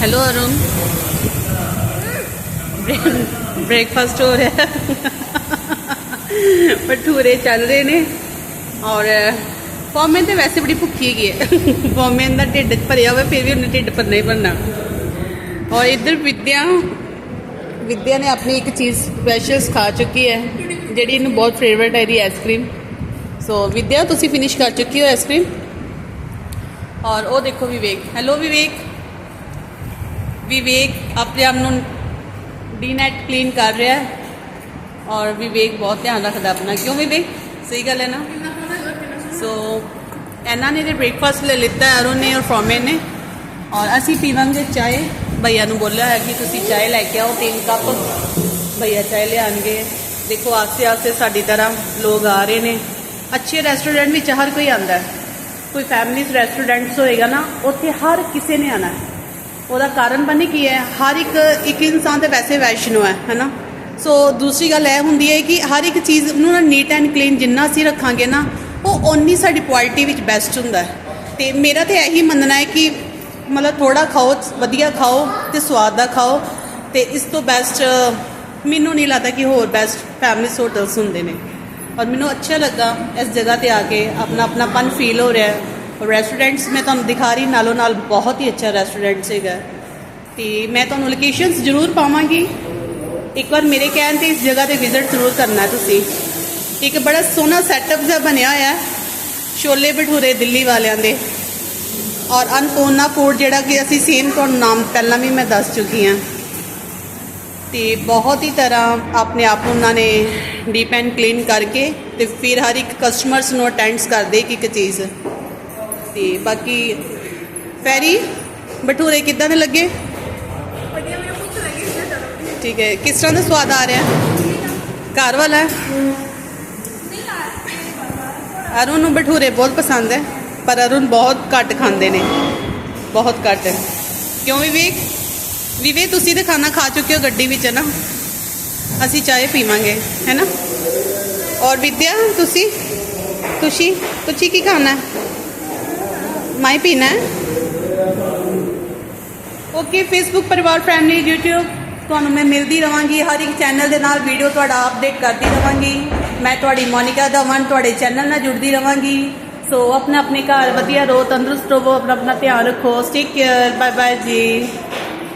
Hello Arun breakfast ਹੋ ਰਿਹਾ ਹੈ। ਭਟੂਰੇ ਚੱਲ ਰਹੇ ਨੇ ਔਰ ਪੌਮੇ ਤੇ ਵੈਸੇ ਬੜੀ ਭੁੱਖੀ ਹੈਗੀ ਹੈ ਪੌਮੇ ਦਾ ਢਿੱਡ ਭਰਿਆ ਹੋਵੇ ਫਿਰ ਵੀ ਉਹਨੇ ਢਿੱਡ ਭਰਨਾ ਹੀ ਭਰਨਾ ਔਰ ਇੱਧਰ ਵਿਦਿਆ ਵਿਦਿਆ ਨੇ ਆਪਣੀ ਇੱਕ ਚੀਜ਼ ਸਪੈਸ਼ਲ ਖਾ ਚੁੱਕੀ ਹੈ ਜਿਹੜੀ ਇਹਨੂੰ ਬਹੁਤ ਫੇਵਰਟ ਹੈ ਇਹਦੀ ਆਈਸਕ੍ਰੀਮ ਸੋ ਵਿਦਿਆ ਤੁਸੀਂ ਫਿਨਿਸ਼ ਕਰ ਚੁੱਕੀ ਹੋ ਆਈਸਕ੍ਰੀਮ ਔਰ ਉਹ ਦੇਖੋ ਵਿਵੇਕ ਹੈਲੋ ਵਿਵੇਕ ਵਿਵੇਕ ਆਪਣੇ ਆਪ ਨੂੰ ਡੀਨੈਟ ਕਲੀਨ ਕਰ ਰਿਹਾ ਹੈ ਔਰ ਵਿਵੇਕ ਬਹੁਤ ਧਿਆਨ ਰੱਖਦਾ ਆਪਣਾ। ਕਿਉਂ ਵਿਵੇਕ? ਸਹੀ ਗੱਲ ਹੈ ਨਾ? ਸੋ ਇਹਨਾਂ ਨੇ ਜੇ ਬ੍ਰੇਕਫਾਸਟ ਲੈ ਲਿੱਤਾ ਹੈ ਨੇ ਔਰ ਫੋਮੇ ਨੇ। ਔਰ ਅਸੀਂ ਪੀਵਾਂਗੇ ਚਾਹ ਭਈਆ ਨੂੰ ਬੋਲਿਆ ਹੈ ਕਿ ਤੁਸੀਂ ਚਾਹ ਲੈ ਕੇ ਆਓ, ਤਿੰਨ ਕੱਪ। ਭਈਆ ਚਾਹ ਲਿਆਣਗੇ। ਦੇਖੋ, ਆਸੇ-ਆਸੇ ਸਾਡੀ ਤਰ੍ਹਾਂ ਲੋਕ ਆ ਰਹੇ ਨੇ। ਅੱਛੇ ਰੈਸਟੋਰੈਂਟ ਵਿੱਚ ਹਰ ਕੋਈ ਆਂਦਾ ਹੈ। ਕੋਈ ਫੈਮਿਲੀਜ਼ ਰੈਸਟੋਰੈਂਟਸ ਹੋਏਗਾ ਨਾ, ਉੱਥੇ ਹਰ ਕਿਸੇ ਨੇ ਆਣਾ ਹੈ। ਉਹਦਾ ਕਾਰਨ ਬਣੇ ਕੀ ਹੈ। ਹਰ ਇੱਕ ਇੱਕ ਇਨਸਾਨ ਤੇ ਵੈਸੇ ਵੈਸ਼ਨੋ ਹੈ ਹੈਨਾ ਸੋ ਦੂਸਰੀ ਗੱਲ ਇਹ ਹੁੰਦੀ ਹੈ ਕਿ ਹਰ ਇੱਕ ਚੀਜ਼ ਨੂੰ ਨਾ ਨੀਟ ਐਂਡ ਕਲੀਨ ਜਿੰਨਾ ਅਸੀਂ ਰੱਖਾਂਗੇ ਨਾ, ਉਹ ਓਨੀ ਸਾਡੀ ਕੁਆਲਿਟੀ ਵਿੱਚ ਬੈਸਟ ਹੁੰਦਾ ਹੈ। ਤੇ ਮੇਰਾ ਤੇ ਇਹੀ ਮੰਨਣਾ ਹੈ ਕਿ ਮਤਲਬ ਥੋੜਾ ਖਾਓ, ਵਧੀਆ ਖਾਓ ਤੇ ਸਵਾਦ ਦਾ ਖਾਓ ਤੇ ਇਸ ਤੋਂ ਬੈਸਟ ਮੈਨੂੰ ਨਹੀਂ ਲੱਗਦਾ ਕਿ ਹੋਰ ਬੈਸਟ ਫੈਮਿਲੀ ਹੋਟਲਸ ਹੁੰਦੇ ਨੇ। ਔਰ ਮੈਨੂੰ ਅੱਛਾ ਲੱਗਾ ਇਸ ਜਗ੍ਹਾ ਤੇ ਆ ਕੇ ਆਪਣਾ ਆਪਣਾਪਨ ਫੀਲ ਹੋ ਰਿਹਾ ਹੈ। ਰੈਸਟੋਰੈਂਟਸ ਮੈਂ ਤੁਹਾਨੂੰ ਦਿਖਾ ਰਹੀ, ਨਾਲੋਂ ਨਾਲ ਬਹੁਤ ਹੀ ਅੱਛਾ ਰੈਸਟੋਰੈਂਟ ਸੀਗਾ। ਤੇ ਮੈਂ ਤੁਹਾਨੂੰ ਲੋਕੇਸ਼ਨਸ ਜ਼ਰੂਰ ਪਾਵਾਂਗੀ। ਇੱਕ ਵਾਰ ਮੇਰੇ ਕਹਿਣ ਤੇ ਇਸ ਜਗ੍ਹਾ ਤੇ ਵਿਜ਼ਿਟ ਜ਼ਰੂਰ ਕਰਨਾ ਤੁਸੀਂ। ਇੱਕ ਬੜਾ ਸੋਹਣਾ ਸੈਟਅਪ ਜਿਹਾ ਬਣਿਆ ਹੋਇਆ ਹੈ ਛੋਲੇ ਭਟੂਰੇ ਦਿੱਲੀ ਵਾਲਿਆਂ ਦੇ। ਔਰ ਅਨਪੂਰਨਾ ਫੂਡ ਜਿਹੜਾ ਕਿ ਅਸੀਂ ਸੇਮ ਤੁਹਾਨੂੰ ਨਾਮ ਪਹਿਲਾਂ ਵੀ ਮੈਂ ਦੱਸ ਚੁੱਕੀ ਹਾਂ। ਤੇ ਬਹੁਤ ਹੀ ਤਰ੍ਹਾਂ ਆਪਣੇ ਆਪ ਨੂੰ ਉਹਨਾਂ ਨੇ ਡੀਪ ਐਂਡ ਕਲੀਨ ਕਰਕੇ ਤੇ ਫਿਰ ਹਰ ਇੱਕ ਕਸਟਮਰਸ ਨੂੰ ਅਟੈਂਡਸ ਕਰਦੇ ਇੱਕ ਇੱਕ ਚੀਜ਼। ਤੇ ਬਾਕੀ ਫੈਰੀ ਭਟੂਰੇ ਕਿੱਦਾਂ ਦੇ ਲੱਗੇ? ਠੀਕ ਹੈ ਕਿਸ ਤਰ੍ਹਾਂ ਦਾ ਸਵਾਦ ਆ ਰਿਹਾ? ਘਰ ਵਾਲਾ? ਅਰੁਣ ਨੂੰ ਭਟੂਰੇ ਬਹੁਤ ਪਸੰਦ ਹੈ ਪਰ ਅਰੁਣ ਬਹੁਤ ਘੱਟ ਖਾਂਦੇ ਨੇ। ਬਹੁਤ ਘੱਟ। ਕਿਉਂ ਵਿਵੇਕ? ਵਿਵੇਕ ਤੁਸੀਂ ਤਾਂ ਖਾਣਾ ਖਾ ਚੁੱਕੇ ਹੋ ਗੱਡੀ ਵਿੱਚ ਨਾ? ਅਸੀਂ ਚਾਹ ਪੀਵਾਂਗੇ ਹੈ ਨਾ? ਔਰ ਵਿਦਿਆ ਤੁਸੀਂ? ਤੁਸੀਂ ਤੁਸੀਂ ਕੀ ਖਾਣਾ? ਹੈ ਮੈਂ ਪੀਣਾ ਹੈ। ਓਕੇ ਫੇਸਬੁੱਕ ਪਰਿਵਾਰ ਫੈਮਿਲੀ YouTube, ਤੁਹਾਨੂੰ ਮੈਂ ਮਿਲਦੀ ਰਵਾਂਗੀ। ਹਰ ਇੱਕ ਚੈਨਲ ਦੇ ਨਾਲ ਵੀਡੀਓ ਤੁਹਾਡਾ ਅਪਡੇਟ ਕਰਦੀ ਰਵਾਂਗੀ। ਮੈਂ ਤੁਹਾਡੀ ਮੋਨਿਕਾ ਦਵਨ ਤੁਹਾਡੇ ਚੈਨਲ ਨਾਲ ਜੁੜਦੀ ਰਵਾਂਗੀ। ਸੋ ਆਪਣਾ ਆਪਣੇ ਘਰ ਵਧੀਆ ਰਹੋ, ਤੰਦਰੁਸਤ ਰਹੋ ਆਪਣਾ ਆਪਣਾ ਧਿਆਨ ਰੱਖੋ। ਟੇਕ ਕੇਅਰ ਬਾਏ ਬਾਏ ਜੀ।